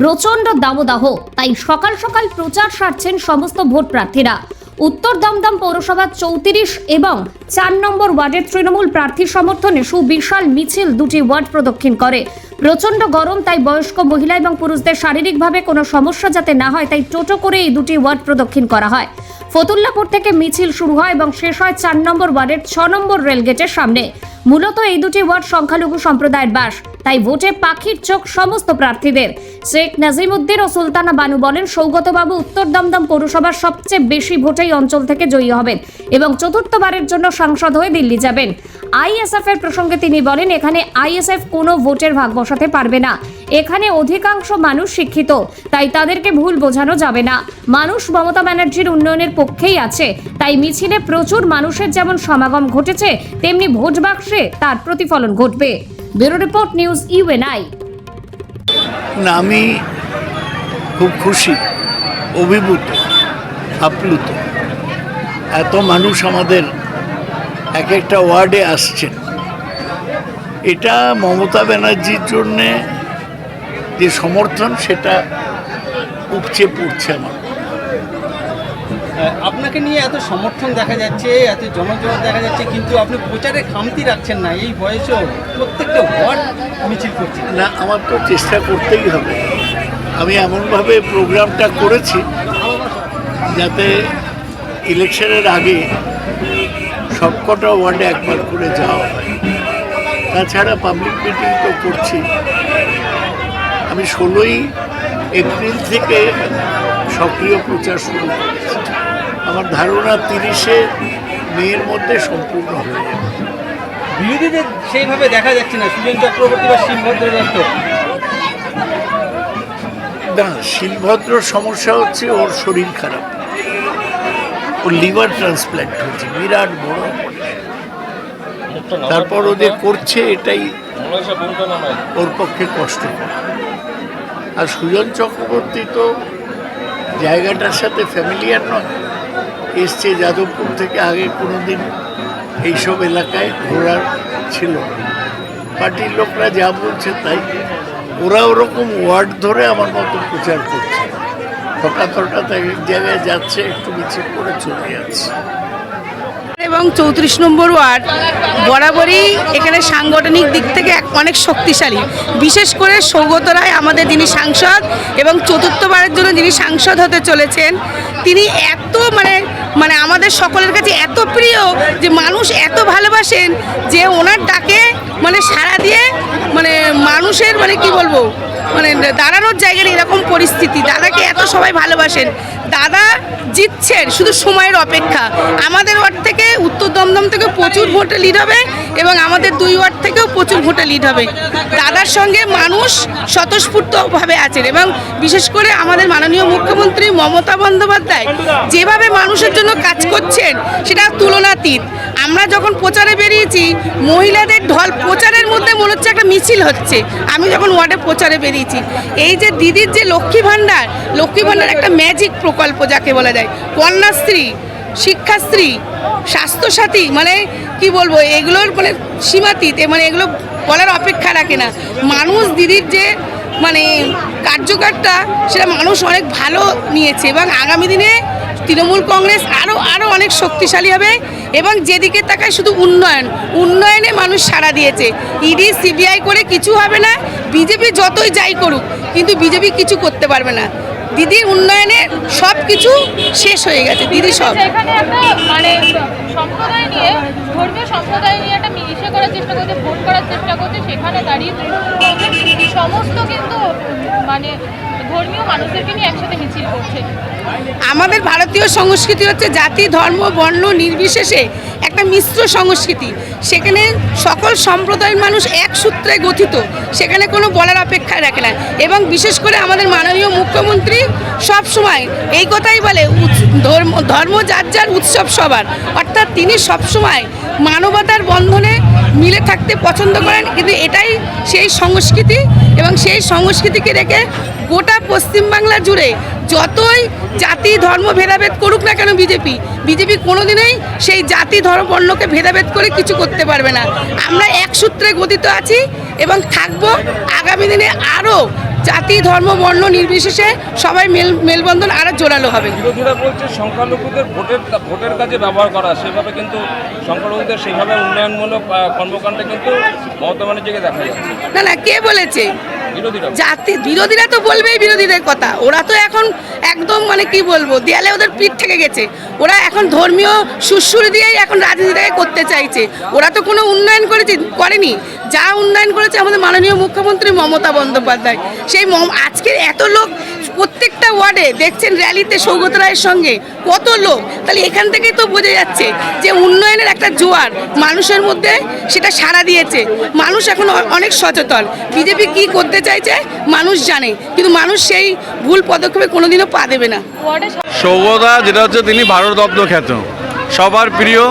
প্রচণ্ড দাবদাহ তাই সকাল সকাল প্রচার সারছেন সমস্ত ভোট প্রার্থীরা। উত্তর দমদম পৌরসভা চৌত্রিশ এবং চার নম্বর ওয়ার্ডের তৃণমূল প্রার্থী সমর্থনে সুবিশাল মিছিল দুটি ওয়ার্ড প্রদক্ষিণ করে। প্রচণ্ড গরম, তাই বয়স্ক মহিলা এবং পুরুষদের শারীরিকভাবে কোনো সমস্যা যাতে না হয়, তাই টোটো করে এই দুটি ওয়ার্ড প্রদক্ষিণ করা হয়। ফতুল্লাপুর থেকে মিছিল শুরু হয় এবং শেষ হয় চার নম্বর ওয়ার্ডের ছ নম্বর রেলগেটের সামনে। মূলত এই দুটি ওয়ার্ড সংখ্যালঘু সম্প্রদায়ের বাস। তাই ভোটে পাখির চোখ সমস্ত প্রার্থীদের। শেখ নাজিমুদ্দিন ও সুলতানা বানু বলেন, সৌগতবাবু উত্তর দমদম পৌরসভার সবচেয়ে বেশি ভোটেই অঞ্চল থেকে জয়ী হবেন এবং চতুর্থবারের জন্য সাংসদ হয়ে দিল্লি যাবেন। আইএসএফ এর প্রসঙ্গে তিনি বলেন, এখানে আইএসএফ কোনো ভোটের ভাগ বসাতে পারবে না। এখানে অধিকাংশ মানুষ শিক্ষিত, তাই তাদেরকে ভুল বোঝানো যাবে না। মানুষ মমতা ব্যানার্জির উন্নয়নের পক্ষেই আছে, তাই মিছিলে প্রচুর মানুষের যেমন সমাগম ঘটেছে, তেমনি ভোট বাক্সে তার প্রতিফলন ঘটবে। ব্যুরো রিপোর্ট নিউজ ইউএনআই আমি খুব খুশি, অভিভূত, আপ্লুত। এত মানুষ আমাদের এক একটা ওয়ার্ডে আসছেন। এটা মমতা ব্যানার্জির জন্যে যে সমর্থন সেটা উপচে পড়ছে আমার। আপনাকে নিয়ে এত সমর্থন দেখা যাচ্ছে এত জনজোয়ার দেখা যাচ্ছে কিন্তু আপনি প্রচারে খামতি রাখছেন না। এই বয়সেও প্রত্যেকটা ওয়ার্ড মিছিল করছেন না আমার তো চেষ্টা করতেই হবে। আমি এমনভাবে প্রোগ্রামটা করেছি যাতে ইলেকশনের আগে সবকটা ওয়ার্ডে একবার করে যাওয়া হয়। তাছাড়া পাবলিক মিটিং তো করছি। আমি ষোলোই এপ্রিল থেকে সক্রিয় প্রচার শুরু করেছি। আমার ধারণা তিরিশে মেয়ের মধ্যে সম্পূর্ণ হয়ে যাবে বিরোধীদের সেইভাবে দেখা যাচ্ছে না। সুজন চক্রবর্তী বা শিবভদ্র দত্ত। না শিলভদ্র সমস্যা হচ্ছে ওর শরীর খারাপ। ওর লিভার ট্রান্সপ্ল্যান্ট হয়েছে বিরাট বড় তারপর ও যে করছে এটাই ওর পক্ষে কষ্টকর। আর সুজন চক্রবর্তী তো জায়গাটার সাথে ফ্যামিলিয়ার নয়। এসছে যাদবপুর থেকে আগে কোনোদিন এইসব এলাকায় ঘোরার ছিল। পার্টির লোকরা যা বলছে তাই। ওরা ওরকম ওয়ার্ড ধরে আমার মতো প্রচার করছে। হঠাৎ হঠাৎ এক জায়গায় যাচ্ছে, একটু মিছিল করে চলে যাচ্ছে। এবং চৌত্রিশ নম্বর ওয়ার্ড বরাবরই এখানে সাংগঠনিক দিক থেকে অনেক শক্তিশালী। বিশেষ করে সৌগত রায় আমাদের যিনি সাংসদ এবং চতুর্থবারের জন্য যিনি সাংসদ হতে চলেছেন, তিনি এত মানে মানে আমাদের সকলের কাছে এত প্রিয় যে মানুষ এত ভালোবাসেন যে ওনার ডাকে মানে সাড়া দিয়ে মানে মানুষের মানে কি বলব মানে দাঁড়ানোর জায়গার এরকম পরিস্থিতি। দাদাকে এত সবাই ভালোবাসেন। দাদা জিতছেন, শুধু সময়ের অপেক্ষা। আমাদের ওয়ার্ড থেকে উত্তর দমদম থেকে প্রচুর ভোটে লিড হবে এবং আমাদের দুই ওয়ার্ড থেকেও প্রচুর ভোটে লিড হবে। দাদার সঙ্গে মানুষ স্বতঃস্ফূর্তভাবে আছেন এবং বিশেষ করে আমাদের মাননীয় মুখ্যমন্ত্রী মমতা বন্দ্যোপাধ্যায় যেভাবে মানুষের জন্য কাজ করছেন, সেটা তুলনাতীত। আমরা যখন প্রচারে বেরিয়েছি, মহিলাদের ঢল প্রচারের মধ্যে মনে হচ্ছে একটা মিছিল হচ্ছে। আমি যখন ওয়ার্ডে প্রচারে বেরিয়েছি এই যে দিদির যে লক্ষ্মী ভাণ্ডার লক্ষ্মী ভাণ্ডার একটা ম্যাজিক প্রকল্প যাকে বলা যায়, কন্যাশ্রী, শিক্ষাশ্রী, স্বাস্থ্যসাথী মানে কি বলব, এগুলোর মানে সীমাতীত মানে এগুলো বলার অপেক্ষা রাখে না। মানুষ দিদির যে মানে কার্যকারটা, সেটা মানুষ অনেক ভালো নিয়েছে এবং আগামী দিনে তৃণমূল কংগ্রেস আরও আরও অনেক শক্তিশালী হবে এবং যেদিকে তাকায় শুধু উন্নয়ন। উন্নয়নে মানুষ সাড়া দিয়েছে। ইডি সিবিআই করে কিছু হবে না। বিজেপি যতই যাই করুক কিন্তু বিজেপি কিছু করতে পারবে না। দিদির উন্নয়নে সব কিছু শেষ হয়ে গেছে দিদি সব। মানে সম্প্রদায় নিয়ে ধর্মীয় সম্প্রদায় নিয়ে একটা মিশে করার চেষ্টা করছে ভোট করার চেষ্টা করছে সেখানে দাঁড়িয়ে সমস্ত কিন্তু মানে ধর্মীয় মানুষদেরকে নিয়ে একসাথে মিছিল করছে। আমাদের ভারতীয় সংস্কৃতি হচ্ছে জাতি, ধর্ম, বর্ণ নির্বিশেষে একটা মিশ্র সংস্কৃতি। সেখানে সকল সম্প্রদায়ের মানুষ এক সূত্রে গঠিত। সেখানে কোনো বলার অপেক্ষা রাখে না। এবং বিশেষ করে আমাদের মাননীয় মুখ্যমন্ত্রী সব সময় এই কথাই বলে ধর্ম ধর্ম যার যার উৎসব সবার। অর্থাৎ তিনি সবসময় মানবতার বন্ধনে মিলে থাকতে পছন্দ করেন, কিন্তু এটাই সেই সংস্কৃতি এবং সেই সংস্কৃতিকে রেখে গোটা পশ্চিমবাংলা জুড়ে যতই জাতি, ধর্ম ভেদাভেদ করুক না কেন বিজেপি বিজেপি কোনোদিনই সেই জাতি, ধর্ম, বর্ণকে ভেদাভেদ করে কিছু করতে পারবে না। আমরা এক সূত্রে গঠিত আছি এবং থাকব আগামী দিনে আরও জাতি ধর্ম বর্ণ নির্বিশেষে সবাই মেল মেলবন্ধন আরও জোরালো হবে। বিরোধীরা বলছে সংখ্যালঘুদের ভোটের ভোটের কাজে ব্যবহার করা সেভাবে কিন্তু সংখ্যালঘুদের সেইভাবে উন্নয়নমূলক কর্মকাণ্ডে কিন্তু মমতা ব্যানার্জিকে দেখা যাচ্ছে। না না কে বলেছে? জাতি বিরোধীরা তো বলবেই বিরোধীদের কথা। ওরা তো এখন একদম মানে কি বলব, দেয়ালে ওদের পিঠ থেকে গেছে। ওরা এখন ধর্মীয় সুশ্রুর দিয়েই এখন রাজনীতিটাকে করতে চাইছে। ওরা তো কোনো উন্নয়ন করেছে করেনি। যা উন্নয়ন করেছে আমাদের মাননীয় মুখ্যমন্ত্রী মমতা বন্দ্যোপাধ্যায়। সেই মম- আজকে এত লোক প্রত্যেকটা ওয়ার্ডে দেখছেন র্যালিতে সৌগত রায়ের সঙ্গে কত লোক। তাহলে এখান থেকেই তো বোঝা যাচ্ছে যে উন্নয়নের একটা জোয়ার মানুষের মধ্যে সেটা সাড়া দিয়েছে। মানুষ এখন অনেক সচেতন। বিজেপি কি করতে চাইছে মানুষ জানে কিন্তু মানুষ সেই ভুল পদক্ষেপে কোনোদিনও পা দেবে না। সৌগতা যেটা হচ্ছে তিনি ভারতরত্ন খ্যাত। সবার প্রিয়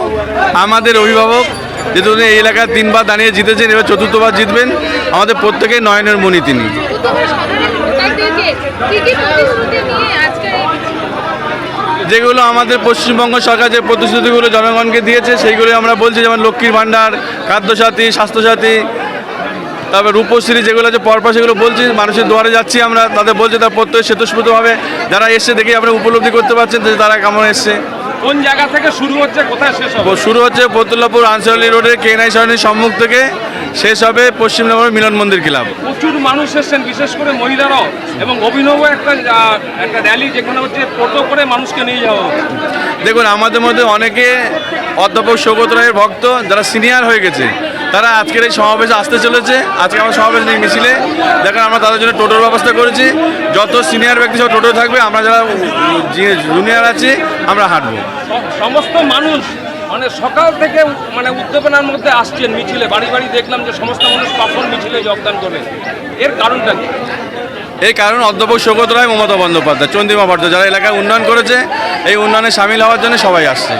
আমাদের অভিভাবক যেহেতু উনি এই এলাকায় তিনবার দাঁড়িয়ে জিতেছেন এবার চতুর্থবার জিতবেন আমাদের প্রত্যেকের নয়নের মণি তিনি। চতুর্থবার কি কি প্রতিশ্রুতি নিয়ে আজকের যেগুলো আমাদের পশ্চিমবঙ্গ সরকার যে প্রতিশ্রুতিগুলো জনগণকে দিয়েছে সেইগুলো আমরা বলছি যেমন লক্ষ্মীর ভাণ্ডার খাদ্যসাথী স্বাস্থ্যসাথী তারপর রূপশ্রী যেগুলো আছে পরপর সেগুলো বলছি মানুষের দুয়ারে যাচ্ছি আমরা তাদের বলছি তার প্রত্যেক স্বতঃস্ফূর্তভাবে যারা এসছে দেখে আপনারা উপলব্ধি করতে পারছেন যে তারা কেমন এসছে। কোন জায়গা থেকে শুরু হচ্ছে কোথায় শেষ হবে? শুরু হচ্ছে পতুল্লাপুর আনসারলি রোডের কেনাই সরণির সম্মুখ থেকে। শেষ হবে পশ্চিমনগর মিলন মন্দির ক্লাব। প্রচুর মানুষ এসেছেন বিশেষ করে মহিলারাও। এবং অভিনব একটা একটা র্যালি যেখানে হচ্ছে টোটো করে মানুষকে নিয়ে যাওয়া দেখুন আমাদের মধ্যে অনেকে অধ্যাপক সৌগত রায়ের ভক্ত যারা সিনিয়র হয়ে গেছে তারা আজকের এই সমাবেশে আসতে চলেছে। আজকে আমার সমাবেশ নিয়ে মিছিলে দেখেন আমরা তাদের জন্য টোটোর ব্যবস্থা করেছি। যত সিনিয়র ব্যক্তি সব টোটো থাকবে আমরা যারা জুনিয়র আছি আমরা হাঁটবো। সমস্ত মানুষ মানে সকাল থেকে মানে উদ্দীপনার মধ্যে আসছেন মিছিলে, বাড়ি বাড়ি দেখলাম যে সমস্ত মানুষ কখন মিছিলে যোগদান করবেন এর কারণটা কি? এই কারণ অধ্যাপক সৌগত রায়, মমতা বন্দ্যোপাধ্যায়, চন্দ্রিমা ভট্ট যারা এলাকায় উন্নয়ন করেছে, এই উন্নয়নে সামিল হওয়ার জন্য সবাই আসছে।